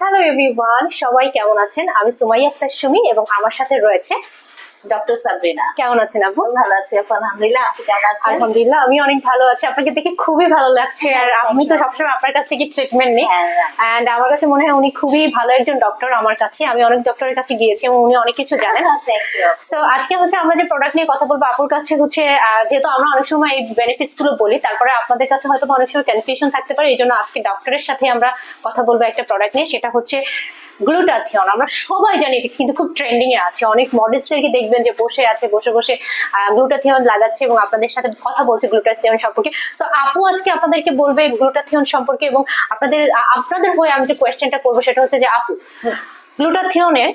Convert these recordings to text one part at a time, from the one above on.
Hello everyone সবাই কেমন আছেন? আমি সুমাইয়া আক্তার সুমি এবং আমার সাথে রয়েছে ডক্টর সাবরিনা কেমন আছেন আপু? ভালো আছি আপু আলহামদুলিল্লাহ। আপনি কেমন আছেন? আলহামদুলিল্লাহ আমি অনেক ভালো আছি। আপনাকে দেখে খুবই ভালো লাগছে আর আমি তো সবসময় আপনার কাছ থেকে ট্রিটমেন্ট নিই। হ্যাঁ. এন্ড আমার কাছে মনে হয় উনি খুবই ভালো একজন ডক্টর আমার কাছে। আমি অনেক ডক্টরের কাছে গিয়েছি এবং উনি অনেক কিছু জানেন। আজকে হচ্ছে আমরা যে প্রোডাক্ট নিয়ে কথা বলব আপুর কাছে হচ্ছে যেহেতু আমরা অনেক সময় এই বেনিফিটসগুলো বলি তারপরে আপনাদের কাছে হয়তো অনেক সময় কনফিউশন থাকতে পারে। এই জন্য আজকে ডক্টরের সাথে আমরা কথা বলব একটা প্রোডাক্ট নিয়ে। সেটা হচ্ছে গ্লুটাথিয়ন আমরা সবাই জানি এটা কিন্তু খুব ট্রেন্ডিং এ আছে। অনেক মডেলসদেরকে দেখবেন যে বসে আছে, বসে বসে গ্লুটাথিয়ন লাগাচ্ছে এবং আপনাদের সাথে কথা বলছে গ্লুটাথিয়ন সম্পর্কে। সো আপু আজকে আপনাদেরকে বলবে গ্লুটাথিয়ন সম্পর্কে এবং আপনাদের আপনাদের হয়ে আমি যে কোয়েশ্চেনটা করব সেটা হচ্ছে যে, আপু গ্লুটাথিয়নের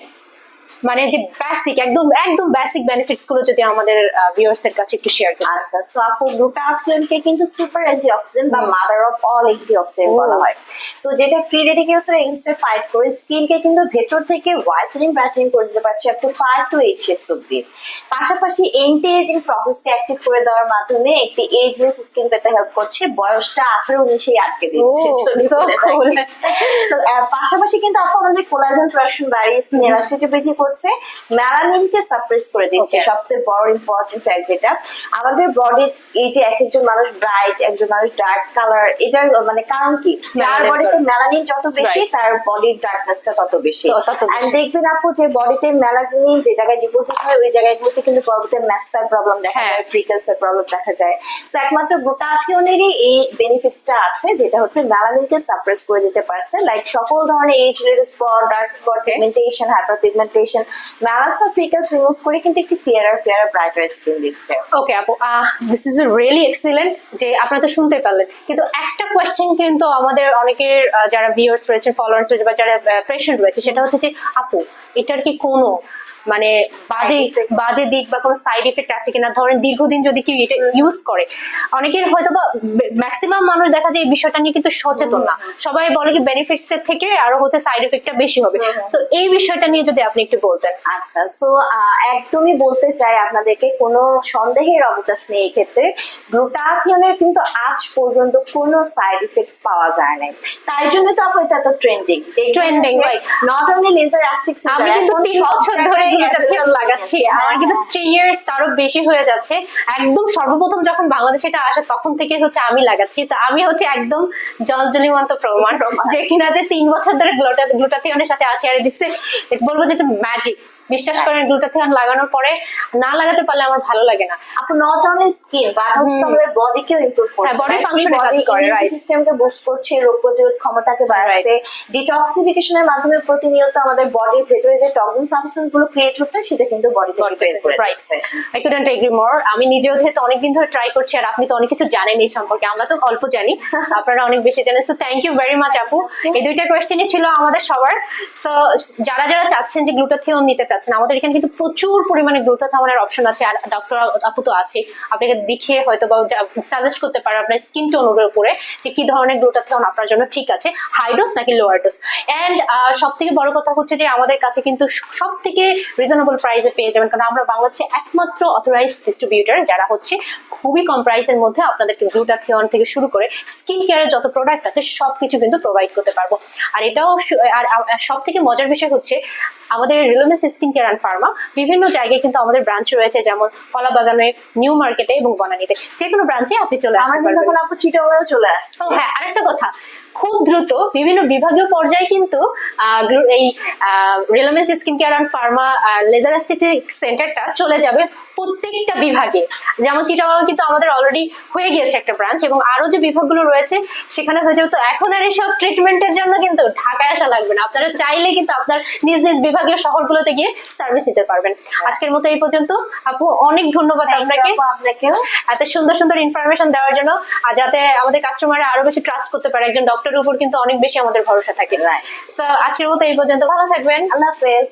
মানে যে বেসিক একদম একদম বেসিক বেনিফিটসগুলো যদি আমাদের ভিউয়ার্স এর কাছে একটু শেয়ার করেন আচ্ছা সো আপু গ্লুটাথিয়নকে কিন্তু সুপার অ্যান্টিঅক্সিডেন্ট বা মাদার অফ অল অ্যান্টিঅক্সিডেন্ট। বলা হয় সো যেটা ফ্রি রেডিকেলস এর এগেইনস্টে ফাইট করে স্কিনকে কিন্তু ভেতর থেকে হোয়াইটেনিং ব্রাইটেনিং করে দিতে পারছে আপ টু 5 টু 8 শেডস অবধি পাশাপাশি এন্টি এজিং প্রসেসকে অ্যাক্টিভ করে দেওয়ার মাধ্যমে একটি এজলেস স্কিন পেতে হেল্প করছে বয়সটা 18 19 এ আটকে দিচ্ছে. থাকি। So, আহ, পাশাপাশি কিন্তু আপু আমাদের কোলাজেন প্রোডাকশন বাড়িয়ে স্কিন এলাস্টিসিটি বৃদ্ধি করছে মেলানিনকে সাপ্রেস করে দিচ্ছে। সবচেয়ে বড় ইম্পর্টেন্ট ফ্যাক্ট যেটা আমাদের বডি এই যে এক একজন মানুষ ব্রাইট একজন মানুষ ডার্ক কালার এটার মানে কারণ কি? যার বডিতে মেলানিন যত বেশি তার বডির ডার্কনেসটা তত বেশি। এন্ড দেখবেন আপু যে বডিতে মেলানিন যে জায়গায় ডিপোজিট হয় ওই জায়গাগুলোতে কিন্তু পরবর্তীতে ম্যাস্টার প্রবলেম দেখা। যায় প্রবলেম দেখা যায়। সো একমাত্র গ্লুটাথিয়নেরই এই বেনিফিটসটা আছে যেটা হচ্ছে মেলানিনকে সাপ্রেস করে দিতে পারছে। লাইক সকল ধরনের related spot dark spot pigmentation hyper pigmentation melasma বা ফ্রিকেলস রিমুভ করে কিন্তু একটি ক্লিয়ারার ফেয়ার ব্রাইটার স্কিন দিচ্ছে। ওকে আপু দিস ইজ রিয়েলি এক্সিলেন্ট যে আপনারা তো শুনতে পারলেন। কিন্তু একটা কোয়েশ্চেন কিন্তু আমাদের অনেকের যারা ভিউয়ার্স রয়েছে ফলোয়ার্স রয়েছে বা যারা পেশেন্ট রয়েছে সেটা হচ্ছে যে আপু এটার কি কোনো মানে বাজে বাজে দিক বা কোনো সাইড এফেক্ট আছে কিনা? ধরেন দীর্ঘদিন যদি কেউ এটা ইউজ করে অনেকের হয়তো বা ম্যাক্সিমাম মানুষ দেখা যায় এই বিষয়টা নিয়ে কিন্তু সচেতন না। সবাই বলে কি বেনিফিটস এর থেকে আরও হচ্ছে সাইড এফেক্টটা বেশি হবে। সো এই বিষয়টা নিয়ে যদি আপনি একটু বলতেন। আচ্ছা সো একদমই বলতে চাই আপনাদেরকে কোনো সন্দেহের অবকাশ নেই এই ক্ষেত্রে। গ্লুটাথিয়নের কিন্তু আজ পর্যন্ত কোনো সাইড ইফেক্টস পাওয়া যায় নাই। তাই জন্য তো আপু এটা তো trending Trending, not only laser অ্যাস্টিক আমি কিন্তু তিন বছর ধরে গ্লুটাথিয়ন লাগাচ্ছি। আমার কিন্তু থ্রি ইয়ার্স তারও বেশি হয়ে যাচ্ছে। একদম সর্বপ্রথম যখন বাংলাদেশে এটা আসে তখন থেকে হচ্ছে আমি লাগাচ্ছি। তো আমি হচ্ছে একদম জলজলিমন্ত প্রমাণ। যে কিনা যে তিন বছর ধরে গ্লুটা গ্লুটাথিয়নের সাথে আছে। আর দিচ্ছে বলব যে magic. বিশ্বাস করেন গ্লুটাথিয়ন লাগানোর পরে না লাগাতে পারলে আমার ভালো লাগে না। আপু নট অনলি স্কিন বাট হচ্ছে। আমাদের বডিকেও ইমপ্রুভ করছে হ্যাঁ, function এ কাজ করে. সিস্টেমকে বুস্ট করছে রোগ প্রতিরোধ ক্ষমতাকে বাড়াচ্ছে ডিটক্সিফিকেশনের মাধ্যমে প্রতিনিয়ত আমাদের বডির ভেতরে যে টক্সিন সাবস্টেন্সগুলো ক্রিয়েট হচ্ছে সেটা কিন্তু বের করে. দিচ্ছে আই কুডন্ট এগ্রি মোর আমি নিজেও যেহেতু অনেকদিন ধরে ট্রাই করছি আর আপনি তো অনেক কিছু জানেন এই সম্পর্কে আমরা তো অল্প জানি আপনারা অনেক বেশি জানেন। So thank you very much আপু। এই দুইটা কোয়েশ্চেনই ছিল আমাদের সবার। সো যারা যারা চাচ্ছেন যে গ্লুটাথিয়ন নিতে চাচ্ছেন আমাদের এখানে কিন্তু প্রচুর পরিমাণে গ্লুটাথিয়নের অপশন আছে আর ডক্টর আপু তো আছে। আপনাকে দেখে হয়তো বা সাজেস্ট করতে পারে আপনার স্কিন টোনের উপরে যে কি ধরনের গ্লুটাথিয়ন আপনার জন্য ঠিক আছে হাই ডোজ নাকি লোয়ার ডোজ এন্ড সব থেকে বড় কথা হচ্ছে যে আমাদের কাছে কিন্তু সব থেকে রিজনেবল প্রাইসে পেয়ে যাবেন কারণ আমরা বাংলাদেশে একমাত্র অথরাইজ ডিস্ট্রিবিউটার যারা হচ্ছে খুবই কম প্রাইসের মধ্যে আপনাদেরকে গ্লুটাথিয়ন থেকে শুরু করে স্কিন কেয়ারের যত প্রোডাক্ট আছে সবকিছু কিন্তু প্রোভাইড করতে পারব। আর এটাও আর সব থেকে মজার বিষয় হচ্ছে আমাদের রিলোমেস স্কিন কেয়ার অ্যান্ড ফার্মা বিভিন্ন জায়গায় কিন্তু আমাদের ব্রাঞ্চ রয়েছে যেমন কলাবাগানে নিউ মার্কেটে এবং বনানীতে। যে কোনো ব্রাঞ্চে আপনি চলে আমার আসতে কিন্তু এখন আপু চলে আসছে। হ্যাঁ আরেকটা কথা। খুব দ্রুত বিভিন্ন বিভাগীয় পর্যায়ে কিন্তু এই রিলামেন্স skin care and pharma laser aesthetic সেন্টারটা চলে যাবে প্রত্যেকটা বিভাগে। যেমন চিটাগাং কিন্তু আমাদের অলরেডি হয়ে গিয়েছে একটা ব্রাঞ্চ এবং আরও যে বিভাগগুলো রয়েছে সেখানে হয়ে যাবে। তো এখন আর এইসব ট্রিটমেন্টের জন্য কিন্তু ঢাকায় আসা লাগবে না। আপনারা চাইলে কিন্তু আপনার নিজ নিজ বিভাগীয় শহরগুলোতে গিয়ে সার্ভিস নিতে পারবেন। আজকের মতো এই পর্যন্ত। আপু অনেক ধন্যবাদ আপনাকে। আপনাকেও। এত সুন্দর সুন্দর ইনফরমেশন দেওয়ার জন্য। যাতে আমাদের কাস্টমাররা আরও বেশি ট্রাস্ট করতে পারে একজন ডক্টরের উপর কিন্তু অনেক বেশি আমাদের ভরসা থাকে। না তো আজকের মতো এই পর্যন্ত। ভালো থাকবেন। আল্লাহ হাফেজ।